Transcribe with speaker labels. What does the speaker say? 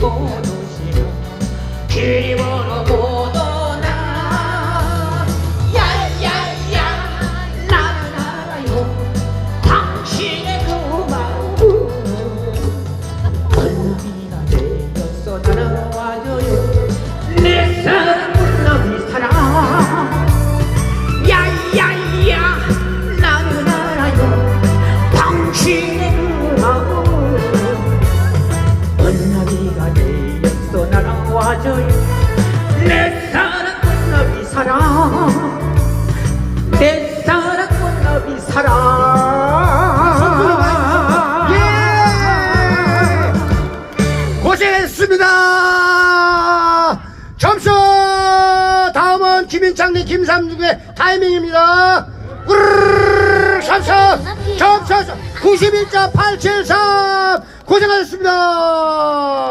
Speaker 1: 고도시로 길이 멀어도 나. 야야야 나는 알아요. 당신의 그 마음 얼마나 되었어 나는
Speaker 2: 예! 고생했습니다. 점수 다음은 김인창님 김삼중의 타이밍입니다. 점수 점수 91.873 고생하셨습니다.